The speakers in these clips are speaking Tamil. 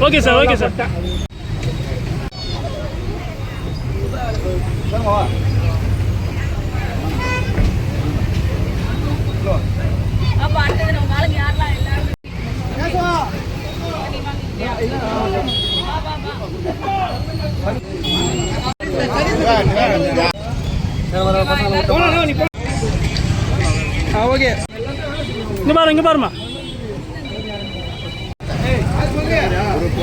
Okay sir okay sir. Okay. இங்க பாரு இங்க பாருமா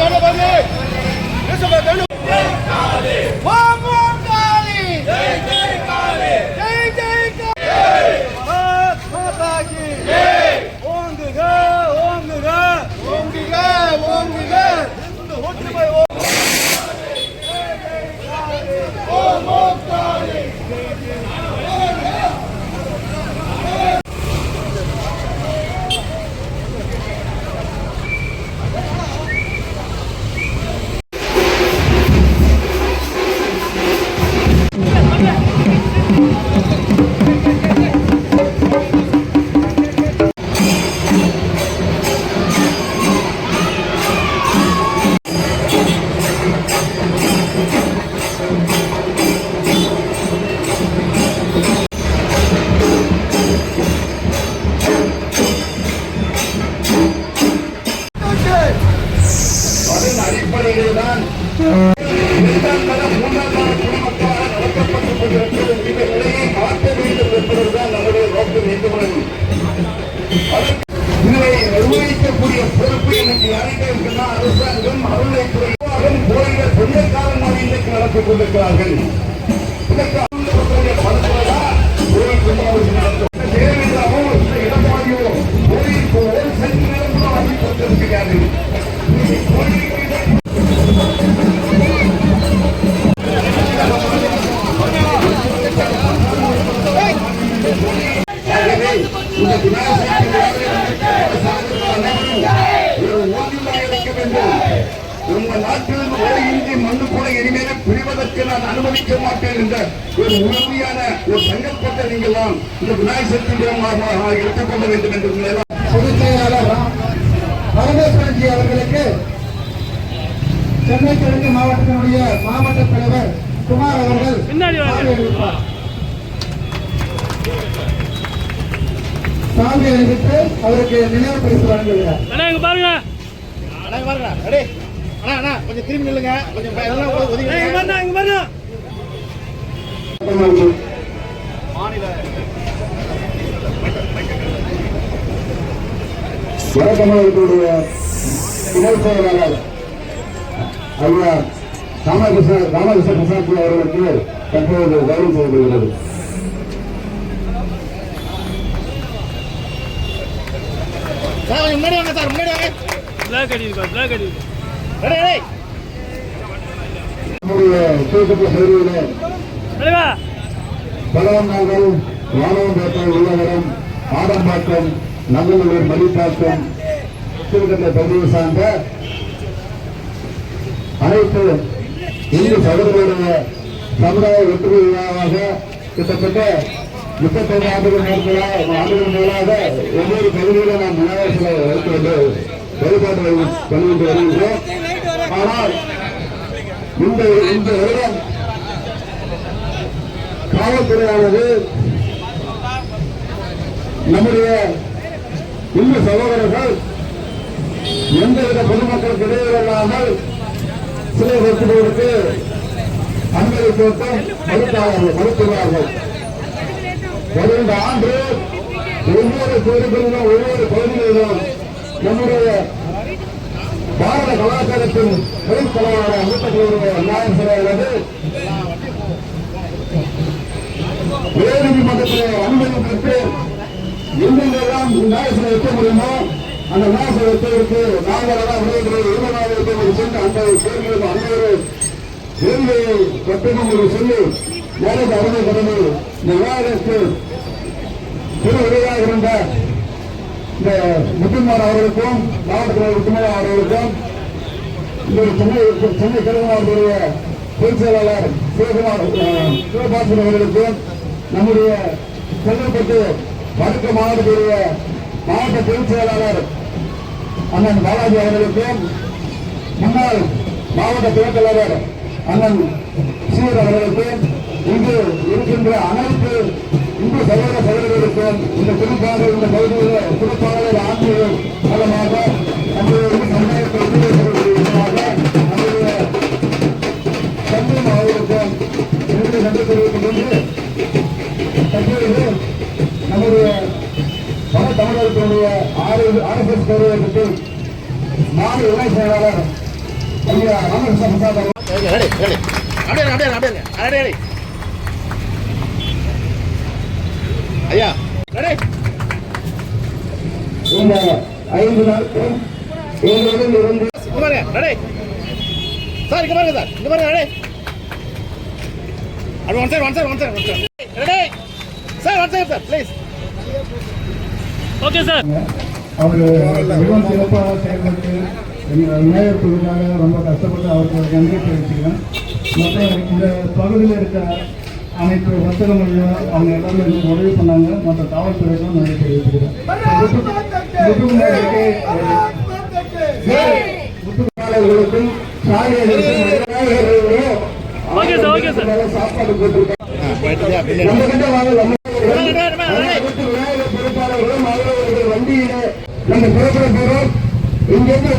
దండ బండి அடிப்படையில் தான் இரண்டாம் தர மூன்றாம் தர நடத்தப்பட்டுக் நிலையை மாற்ற வேண்டும் என்பதுதான் நம்முடைய நோக்கம் நிர்வகிக்கக்கூடிய பொறுப்பு எனக்கு யாருக்கு இருக்குன்னா அரசாங்கம் அருளை நிர்வாகம் போரிட சொந்தக்காரமாக இன்றைக்கு நடத்திக் கொண்டிருக்கிறார்கள் உங்கள் நாட்டில் ஒரு இந்தி மண்ணு கூட இனிமேல மாட்டேன் என்ற ஒரு உறுதியான ஒரு சங்கல்பத்தை நீங்கள் தான் இந்த விநாயக சக்தி பிரம்மாவாக எடுத்துக்கொள்ள வேண்டும் என்று பொதுச் செயலாளர் சென்னை கிழக்கு மாவட்டத்தினுடைய மாவட்ட தலைவர் குமார் அவர்கள் சாமி அறிவித்து அவருக்கு நினைவு பரிசு வழங்குகிறார் பாருங்க. பாருங்க. அண்ணா அண்ணா கொஞ்சம் திரும்பி நில்லுங்க. கொஞ்சம் பாருங்க வடதமிழகத்துடைய துணை செயலாளர் ஐயா ராமகிருஷ்ண ராமகிருஷ்ண பிரசாத் அவர்களுக்கு தற்போது கௌரவம் செய்யப்படுகிறது முன்னாடி வாங்க சார் முன்னாடி வாங்க. பிளாக் அடிப்பா பிளாக் அடிப்பா ரெடி ரெடி. நம்முடைய தூக்கத்து சேவையிலே தலைவா பலவந்தாங்கள் வானவம்பேட்டை உள்ளவரம் ஆடம்பாக்கம் நல்லூர் மலிப்பாக்கம் திருக்கட்டை பகுதியை சார்ந்த அனைத்து இந்து சகோதரருடைய சமுதாய ஒற்றுமை விழாவாக கிட்டத்தட்ட முப்பத்தைந்து ஆண்டுகள் மேற்கொள்ள ஆண்டுகள் மேலாக ஒவ்வொரு பகுதியிலும் நாம் விநாயகர் சிலை வைத்து வந்து வழிபாடு பண்ணிட்டு வருகின்றோம். ஆனால் இந்த இந்த வருடம் காவல்துறையானது நம்முடைய இந்து சகோதரர்கள் எந்தவித பொதுமக்களுக்கு இடையூறு இல்லாமல் சிலை வைப்பதற்கு அனுமதி கொடுத்தும் மறுத்தார்கள் மறுத்துள்ளார்கள். வருகின்ற ஆண்டு ஒவ்வொரு கோரிக்கையிலும் ஒவ்வொரு பகுதிகளிலும் நம்முடைய பாரத கலாச்சாரத்தின் பொதுக்கலான அம்பேத்கருடைய நியாயம் சிலையானது உயர்நீதிமன்றத்திலே அனுமதி பெற்று எங்கெங்கெல்லாம் நியாயசிலை வைக்க முடியுமோ அந்த நியாயசிலை வைப்பதற்கு நாங்கள் எல்லாம் விளையாட்டு இருபதாயிரம் சென்று அந்த கோரிக்கையில் அனைவரு கேள்வியை கட்டணம் என்று சொல்லி எனக்கு அனுமதி கடந்து இந்த விழாவிற்கு இருந்த முத்துமார் அவர்களுக்கும் மாவட்ட முத்துமார் அவர்களுக்கும் இந்த சென்னை சென்னை மாவட்டத்துடைய பொதுச் செயலாளர் சிவகுமார் சிவபாசன் அவர்களுக்கும் நம்முடைய செங்கல்பட்டு வடக்கு மாவட்டத்துடைய மாவட்ட பொதுச் செயலாளர் அண்ணன் பாலாஜி அவர்களுக்கும் முன்னாள் மாவட்ட துணைத் தலைவர் அண்ணன் சீர் அவர்களுக்கும் இங்கு இருக்கின்ற அனைத்து இந்து சகோதர சகோதரர்களுக்கும் இந்த குறிப்பாக இந்த பகுதியில் குறிப்பாளர் ஆட்சியர் மூலமாக நம்மளுடைய சமுதாயத்தை உருவாக்குவதற்காக நம்முடைய சந்தேகம் அவர்களுக்கும் என்னுடைய நன்றி தெரிவித்துக் கொண்டு தற்பொழுது நம்முடைய பல தமிழர்களுடைய ஆறு ஆர்எஸ்எஸ் பேரவைக்கு மாநில இணை செயலாளர் ஐயா ராமகிருஷ்ண பிரசாத் அவர்கள். ரெடி அப்படியே அப்படியே அப்படியே இருங்க. ரெடி ரெடி ஐயா ரெடி இந்த ஐந்து நாட்கள் எங்களிடம் இருந்து சார் இங்க பாருங்க சார் இங்க பாருங்க ரெடி அது one side one side one side one side ready sir one sir please okay sir மிகவும் சிறப்பாக செயல்பட்டு விநாயகர் குழுக்காக ரொம்ப கஷ்டப்பட்டு நன்றி தெரிவிச்சுக்கிறேன் மற்ற இந்த பகுதியில் இருக்கிற அனைத்து வர்த்தகங்களையும் அவங்க எல்லாமே உதவி பண்ணாங்க மற்ற காவல்துறைக்கும் நன்றி தெரிவிச்சுக்கிறேன் சார் சாப்பாடு போட்டிருக்காங்க. வண்டியில நம்ம புறப்பட போறோம் இங்கிருந்து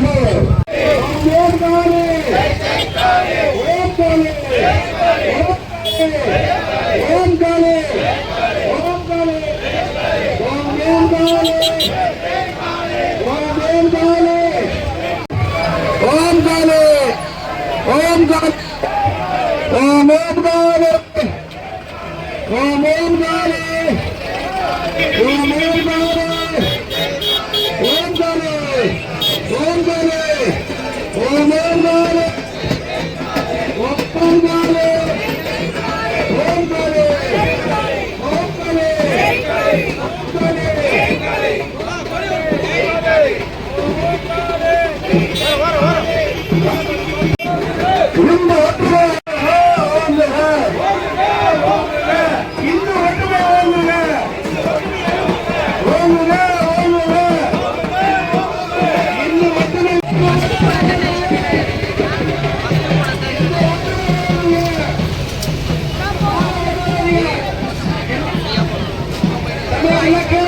Hey! Like